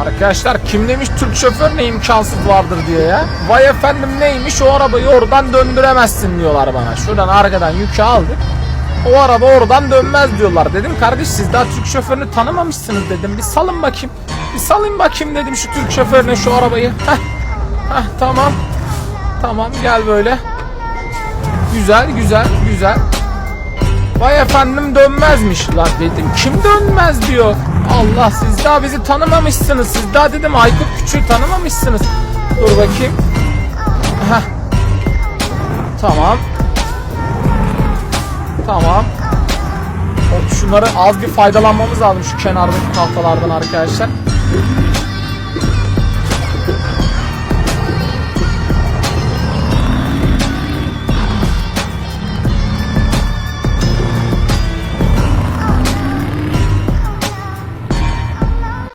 Arkadaşlar kim demiş Türk şoför ne imkansız vardır diye ya. Vay efendim neymiş o arabayı oradan döndüremezsin diyorlar bana. Şuradan arkadan yükü aldık. O araba oradan dönmez diyorlar. Dedim kardeş siz daha Türk şoförünü tanımamışsınız dedim. Bir salın bakayım. Bir salın bakayım dedim şu Türk şoförüne şu arabayı. Heh. Heh tamam. Tamam gel böyle. Güzel güzel güzel. Vay efendim dönmezmiş. La dedim kim dönmez diyor. Allah siz daha bizi tanımamışsınız. Siz daha dedim Aykut Küçük'ü tanımamışsınız. Dur bakayım. Heh. Tamam. Tamam. Şunları az bir faydalanmamız lazım şu kenardaki tahtalardan arkadaşlar.